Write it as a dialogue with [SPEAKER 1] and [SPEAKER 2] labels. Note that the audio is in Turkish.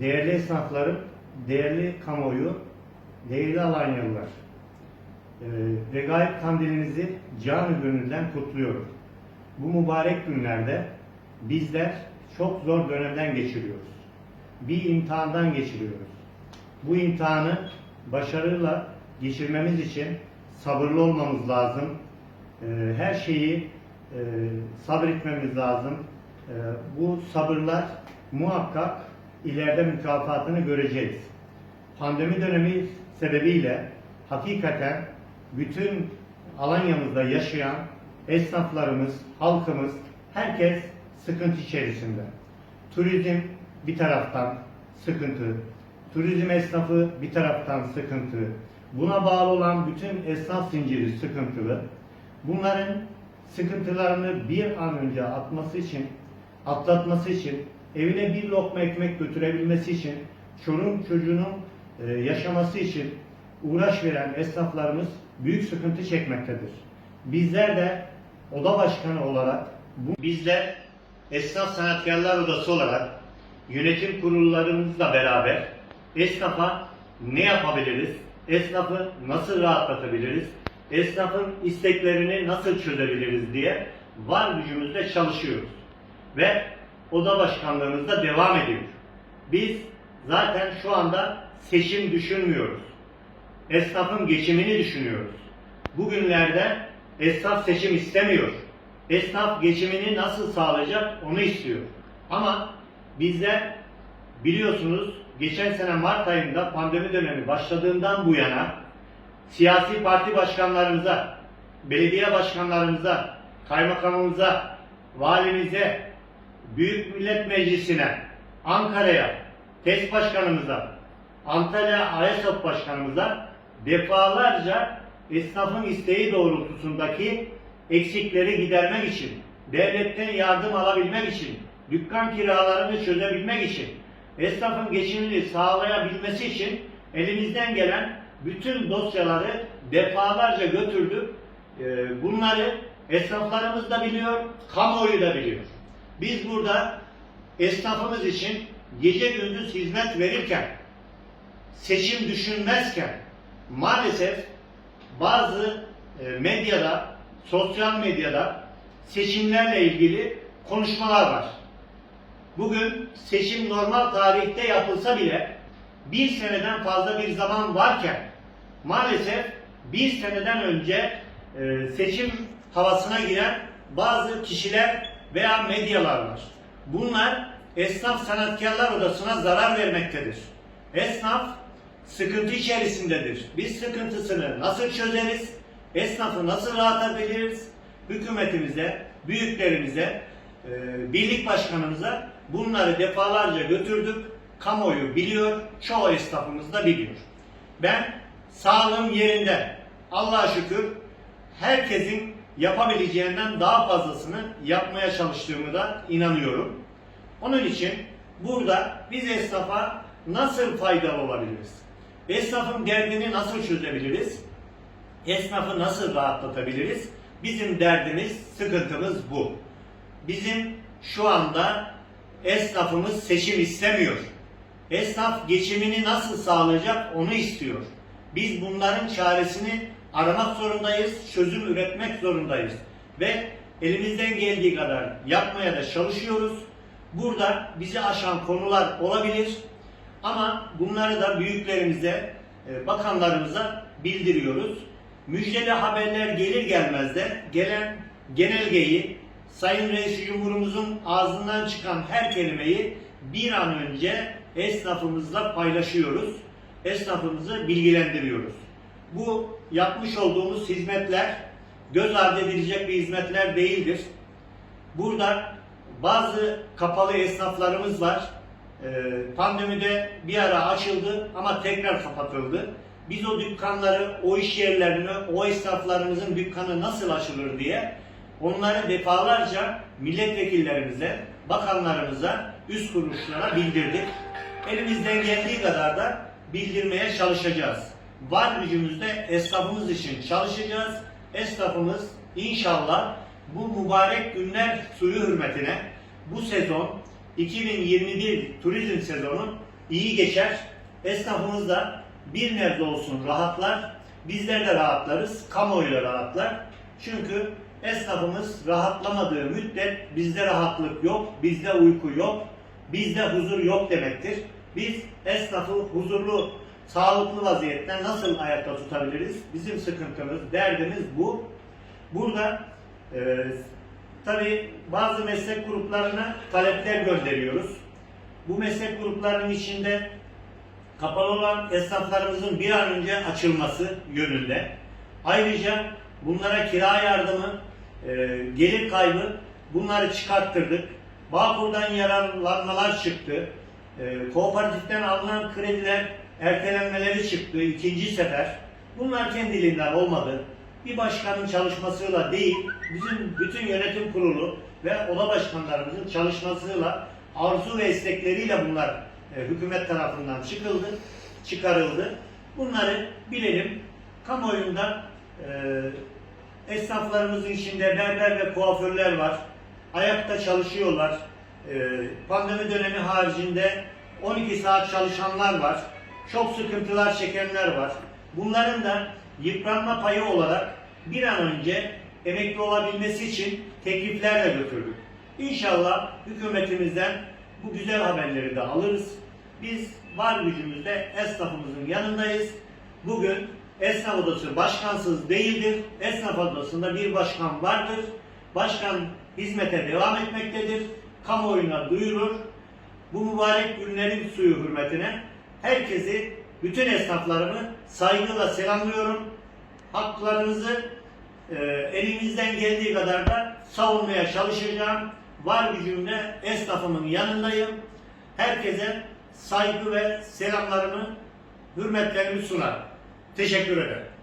[SPEAKER 1] değerli esnaflarım, değerli kamuoyu, değerli Alanyalılar. Ee, Regaip kandilinizi canı gönülden kutluyorum. Bu mübarek günlerde bizler çok zor dönemden geçiriyoruz. Bir imtihandan geçiriyoruz. Bu imtihanı başarıyla geçirmemiz için sabırlı olmamız lazım. Ee, Her şeyi e, sabretmemiz lazım. Ee, Bu sabırlar muhakkak ileride mükafatını göreceğiz. Pandemi dönemi sebebiyle hakikaten bütün Alanya'mızda yaşayan esnaflarımız, halkımız, herkes sıkıntı içerisinde. Turizm bir taraftan sıkıntı, turizm esnafı bir taraftan sıkıntı, buna bağlı olan bütün esnaf zinciri sıkıntılı. Bunların sıkıntılarını bir an önce atması için, atlatması için, evine bir lokma ekmek götürebilmesi için, çoluğun çocuğunun e, yaşaması için uğraş veren esnaflarımız büyük sıkıntı çekmektedir. Bizler de oda başkanı olarak bu bizler Esnaf Sanatkarlar Odası olarak yönetim kurullarımızla beraber esnafa ne yapabiliriz? Esnafı nasıl rahatlatabiliriz? Esnafın isteklerini nasıl çözebiliriz diye var gücümüzle çalışıyoruz. Ve oda başkanlığımız da devam ediyor. Biz zaten şu anda seçim düşünmüyoruz. Esnafın geçimini düşünüyoruz. Bugünlerde esnaf seçim istemiyor. Esnaf geçimini nasıl sağlayacak onu istiyor. Ama bizler biliyorsunuz geçen sene Mart ayında pandemi dönemi başladığından bu yana siyasi parti başkanlarımıza, belediye başkanlarımıza, kaymakamımıza, valimize, Büyük Millet Meclisi'ne, Ankara'ya, TES Başkanımıza, Antalya AESOP Başkanımıza defalarca esnafın isteği doğrultusundaki eksikleri gidermek için, devletten yardım alabilmek için, dükkan kiralarını çözebilmek için, esnafın geçimini sağlayabilmesi için elimizden gelen bütün dosyaları defalarca götürdük. Ee, Bunları esnaflarımız da biliyor, kamuoyu da biliyor. Biz burada esnafımız için gece gündüz hizmet verirken, seçim düşünmezken maalesef bazı e, medyada, sosyal medyada seçimlerle ilgili konuşmalar var. Bugün seçim normal tarihte yapılsa bile bir seneden fazla bir zaman varken maalesef bir seneden önce e, seçim havasına giren bazı kişiler veya medyalar var. Bunlar Esnaf Sanatkarlar Odası'na zarar vermektedir. Esnaf sıkıntı içerisindedir. Biz sıkıntısını nasıl çözeriz? Esnafı nasıl rahatlatabiliriz? Hükümetimize, büyüklerimize, e, birlik başkanımıza bunları defalarca götürdük. Kamuoyu biliyor, çoğu esnafımız da biliyor. Ben sağlığım yerinde, Allah'a şükür herkesin yapabileceğinden daha fazlasını yapmaya çalıştığımı da inanıyorum. Onun için burada biz esnafa nasıl faydalı olabiliriz? Esnafın derdini nasıl çözebiliriz? Esnafı nasıl rahatlatabiliriz? Bizim derdimiz, sıkıntımız bu. Bizim şu anda esnafımız seçim istemiyor. Esnaf geçimini nasıl sağlayacak onu istiyor. Biz bunların çaresini aramak zorundayız, çözüm üretmek zorundayız. Ve elimizden geldiği kadar yapmaya da çalışıyoruz. Burada bizi aşan konular olabilir ama bunları da büyüklerimize, e, bakanlarımıza bildiriyoruz. Müjdeli haberler gelir gelmez de gelen genelgeyi Sayın Reis Cumhurumuzun ağzından çıkan her kelimeyi bir an önce esnafımızla paylaşıyoruz. Esnafımızı bilgilendiriyoruz. Bu yapmış olduğumuz hizmetler göz ardı edilecek bir hizmetler değildir. Burada bazı kapalı esnaflarımız var. Ee, pandemide bir ara açıldı ama tekrar kapatıldı. Biz o dükkanları, o iş yerlerini, o esnaflarımızın dükkanı nasıl açılır diye onları defalarca milletvekillerimize, bakanlarımıza, üst kuruluşlara bildirdik. Elimizden geldiği kadar da bildirmeye çalışacağız. Var gücümüzde esnafımız için çalışacağız. Esnafımız inşallah bu mübarek günler suyu hürmetine bu sezon 2021 turizm sezonu iyi geçer. Esnafımız da bir nebze olsun rahatlar. Bizler de rahatlarız. Kamuoyu rahatlar. Çünkü esnafımız rahatlamadığı müddet bizde rahatlık yok, bizde uyku yok, bizde huzur yok demektir. Biz esnafı huzurlu, sağlıklı vaziyette nasıl ayakta tutabiliriz? Bizim sıkıntımız, derdimiz bu. Burada e, tabii bazı meslek gruplarına talepler gönderiyoruz. Bu meslek gruplarının içinde kapalı olan esnaflarımızın bir an önce açılması yönünde. Ayrıca bunlara kira yardımı, e, gelir kaybı bunları çıkarttırdık. Bağkur'dan yararlanmalar çıktı. E, kooperatiften alınan krediler ertelenmeleri çıktı ikinci sefer. Bunlar kendiliğinden olmadı. Bir başkanın çalışmasıyla değil, bizim bütün yönetim kurulu ve oda başkanlarımızın çalışmasıyla, arzu ve istekleriyle bunlar e, hükümet tarafından çıkıldı, çıkarıldı. Bunları bilelim. Kamuoyunda e, esnaflarımızın içinde berber ve kuaförler var. Ayakta çalışıyorlar. E, pandemi dönemi haricinde 12 saat çalışanlar var. Çok sıkıntılar çekenler var. Bunların da yıpranma payı olarak bir an önce emekli olabilmesi için tekliflerle götürdük. İnşallah hükümetimizden bu güzel haberleri de alırız. Biz var gücümüzle esnafımızın yanındayız. Bugün esnaf odası başkansız değildir. Esnaf odasında bir başkan vardır. Başkan hizmete devam etmektedir. Kamuoyuna duyurur. Bu mübarek günlerin suyu hürmetine herkesi, bütün esnaflarımı saygıyla selamlıyorum. Haklarınızı e, elimizden geldiği kadar da savunmaya çalışacağım. Var gücümle esnafımın yanındayım. Herkese saygı ve selamlarımı, hürmetlerimi sunar. Teşekkür ederim.